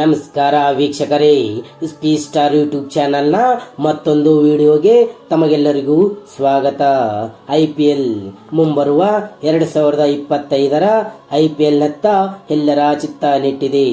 ನಮಸ್ಕಾರ ವೀಕ್ಷಕರೇ, ಸ್ಪೀ star YouTube ಚಾನೆಲ್ನ ಮತ್ತೊಂದು ವಿಡಿಯೋಗೆ ತಮಗೆಲ್ಲರಿಗೂ ಸ್ವಾಗತ. ಐ ಪಿ ಎಲ್ ಮುಂಬರುವ ಎರಡು ಸಾವಿರದ ಇಪ್ಪತ್ತೈದರ ಐ ಪಿ ಎಲ್ನತ್ತ ಎಲ್ಲರ ಚಿತ್ತ ನೆಟ್ಟಿದೆ.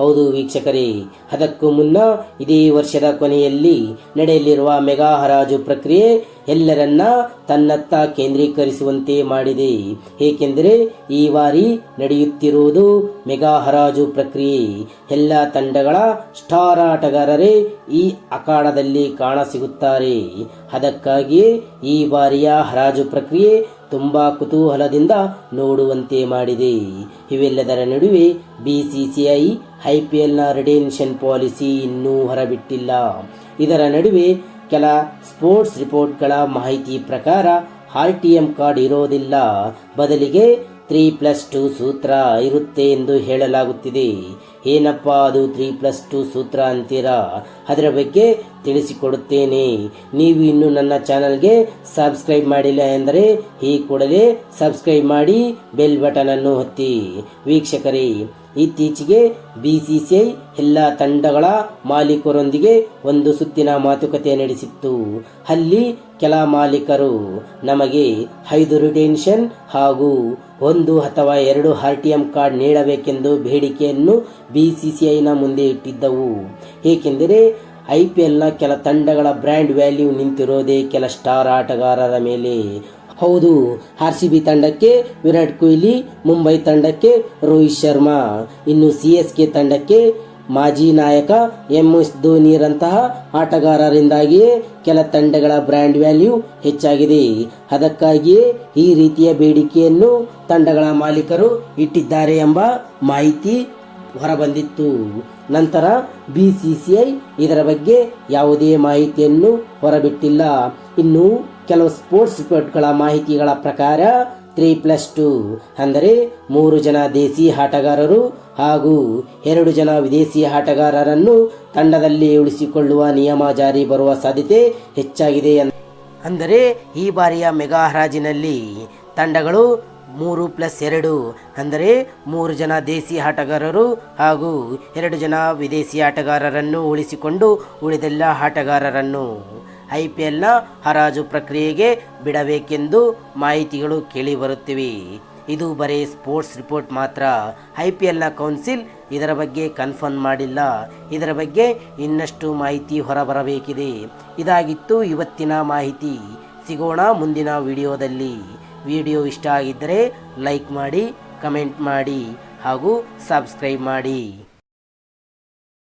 ಹೌದು ವೀಕ್ಷಕರೇ, ಅದಕ್ಕೂ ಮುನ್ನ ಇದೇ ವರ್ಷದ ಕೊನೆಯಲ್ಲಿ ನಡೆಯಲಿರುವ ಮೆಗಾ ಹರಾಜು ಪ್ರಕ್ರಿಯೆ ಎಲ್ಲರನ್ನ ತನ್ನತ್ತ ಕೇಂದ್ರೀಕರಿಸುವಂತೆ ಮಾಡಿದೆ. ಏಕೆಂದರೆ ಈ ಬಾರಿ ನಡೆಯುತ್ತಿರುವುದು ಮೆಗಾ ಹರಾಜು ಪ್ರಕ್ರಿಯೆ. ಎಲ್ಲ ತಂಡಗಳ ಸ್ಟಾರ್ ಆಟಗಾರರೇ ಈ ಅಖಾಡದಲ್ಲಿ ಕಾಣಸಿಗುತ್ತಾರೆ. ಅದಕ್ಕಾಗಿಯೇ ಈ ಬಾರಿಯ ಹರಾಜು ಪ್ರಕ್ರಿಯೆ ತುಂಬಾ ಕುತೂಹಲದಿಂದ ನೋಡುವಂತೆ ಮಾಡಿದೆ. ಇವೆಲ್ಲದರ ನಡುವೆ ಬಿಸಿಸಿಐ ಐಪಿಎಲ್ನ ರಿಡೆನ್ಷನ್ ಪಾಲಿಸಿ ಇನ್ನೂ ಹೊರಬಿಟ್ಟಿಲ್ಲ. ಇದರ ನಡುವೆ ಕೆಲ ಸ್ಪೋರ್ಟ್ಸ್ ರಿಪೋರ್ಟ್ಗಳ ಮಾಹಿತಿ ಪ್ರಕಾರ ಆರ್ ಟಿ ಎಂ ಕಾರ್ಡ್ ಇರೋದಿಲ್ಲ. ಬದಲಿಗೆ ತ್ರೀ ಪ್ಲಸ್ ಟು ಸೂತ್ರ ಇರುತ್ತೆ ಎಂದು ಹೇಳಲಾಗುತ್ತಿದೆ. ಏನಪ್ಪಾ ಅದು ತ್ರೀ ಪ್ಲಸ್ ಟು ಸೂತ್ರ ಅಂತೀರಾ? ಅದರ ಬಗ್ಗೆ ತಿಳಿಸಿಕೊಡುತ್ತೇನೆ. ನೀವು ಇನ್ನು ನನ್ನ ಚಾನಲ್ಗೆ ಸಬ್ಸ್ಕ್ರೈಬ್ ಮಾಡಿಲ್ಲ ಎಂದರೆ ಈ ಕೂಡಲೇ ಸಬ್ಸ್ಕ್ರೈಬ್ ಮಾಡಿ ಬೆಲ್ ಬಟನ್ ಅನ್ನು ಒತ್ತಿ. ವೀಕ್ಷಕರೇ, ಇತ್ತೀಚೆಗೆ ಬಿಸಿಸಿಐ ಎಲ್ಲ ತಂಡಗಳ ಮಾಲೀಕರೊಂದಿಗೆ ಒಂದು ಸುತ್ತಿನ ಮಾತುಕತೆ ನಡೆಸಿತ್ತು. ಅಲ್ಲಿ ಕೆಲ ಮಾಲೀಕರು, ನಮಗೆ ಐದು ರಿಟೆನ್ಷನ್ ಹಾಗೂ ಒಂದು ಅಥವಾ ಎರಡು ಆರ್ ಟಿ ಎಂ ಕಾರ್ಡ್ ನೀಡಬೇಕೆಂದು ಬೇಡಿಕೆಯನ್ನು ಬಿಸಿಸಿಐನ ಮುಂದೆ ಇಟ್ಟಿದ್ದವು. ಏಕೆಂದರೆ ಐ ಪಿ ಎಲ್ನ ಕೆಲ ತಂಡಗಳ ಬ್ರ್ಯಾಂಡ್ ವ್ಯಾಲ್ಯೂ ನಿಂತಿರೋದೇ ಕೆಲ ಸ್ಟಾರ್ ಆಟಗಾರರ ಮೇಲೆ. ಹೌದು, ಆರ್ ಸಿ ಬಿ ತಂಡಕ್ಕೆ ವಿರಾಟ್ ಕೊಹ್ಲಿ, ಮುಂಬೈ ತಂಡಕ್ಕೆ ರೋಹಿತ್ ಶರ್ಮಾ, ಇನ್ನು ಸಿ ಎಸ್ ಕೆ ತಂಡಕ್ಕೆ ಮಾಜಿ ನಾಯಕ ಎಂ ಎಸ್ ಧೋನಿರಂತಹ ಆಟಗಾರರಿಂದಾಗಿಯೇ ಕೆಲ ತಂಡಗಳ ಬ್ರ್ಯಾಂಡ್ ವ್ಯಾಲ್ಯೂ ಹೆಚ್ಚಾಗಿದೆ. ಅದಕ್ಕಾಗಿಯೇ ಈ ರೀತಿಯ ಬೇಡಿಕೆಯನ್ನು ತಂಡಗಳ ಮಾಲೀಕರು ಇಟ್ಟಿದ್ದಾರೆ ಎಂಬ ಮಾಹಿತಿ ಹೊರಬಂದಿತ್ತು. ನಂತರ ಬಿಸಿಸಿಐ ಇದರ ಬಗ್ಗೆ ಯಾವುದೇ ಮಾಹಿತಿಯನ್ನು ಹೊರಬಿಟ್ಟಿಲ್ಲ. ಇನ್ನು ಕೆಲವು ಸ್ಪೋರ್ಟ್ಸ್ ರಿಪೋರ್ಟ್ಗಳ ಮಾಹಿತಿಗಳ ಪ್ರಕಾರ ತ್ರೀ ಪ್ಲಸ್ ಟು ಅಂದರೆ ಮೂರು ಜನ ದೇಸಿ ಆಟಗಾರರು ಹಾಗೂ ಎರಡು ಜನ ವಿದೇಶಿ ಆಟಗಾರರನ್ನು ತಂಡದಲ್ಲಿ ಉಳಿಸಿಕೊಳ್ಳುವ ನಿಯಮ ಜಾರಿ ಬರುವ ಸಾಧ್ಯತೆ ಹೆಚ್ಚಾಗಿದೆ ಅಂದರೆ ಈ ಬಾರಿಯ ಮೆಗಾ ಹರಾಜಿನಲ್ಲಿ ತಂಡಗಳು ಮೂರು ಪ್ಲಸ್ ಎರಡು ಅಂದರೆ ಮೂರು ಜನ ದೇಸಿ ಆಟಗಾರರು ಹಾಗೂ ಎರಡು ಜನ ವಿದೇಶಿ ಆಟಗಾರರನ್ನು ಉಳಿಸಿಕೊಂಡು ಉಳಿದೆಲ್ಲ ಆಟಗಾರರನ್ನು ಐ ಪಿ ಎಲ್ನ ಹರಾಜು ಪ್ರಕ್ರಿಯೆಗೆ ಬಿಡಬೇಕೆಂದು ಮಾಹಿತಿಗಳು ಕೇಳಿಬರುತ್ತಿವೆ ಇದು ಬರೀ ಸ್ಪೋರ್ಟ್ಸ್ ರಿಪೋರ್ಟ್ ಮಾತ್ರ. ಐ ಪಿ ಎಲ್ನ ಕೌನ್ಸಿಲ್ ಇದರ ಬಗ್ಗೆ ಕನ್ಫರ್ಮ್ ಮಾಡಿಲ್ಲ. ಇದರ ಬಗ್ಗೆ ಇನ್ನಷ್ಟು ಮಾಹಿತಿ ಹೊರಬರಬೇಕಿದೆ. ಇದಾಗಿತ್ತು ಇವತ್ತಿನ ಮಾಹಿತಿ. ಸಿಗೋಣ ಮುಂದಿನ ವಿಡಿಯೋದಲ್ಲಿ. ವಿಡಿಯೋ ಇಷ್ಟ ಆಗಿದ್ದರೆ ಲೈಕ್ ಮಾಡಿ ಕಮೆಂಟ್ ಮಾಡಿ ಹಾಗೂ ಸಬ್ಸ್ಕ್ರೈಬ್ ಮಾಡಿ.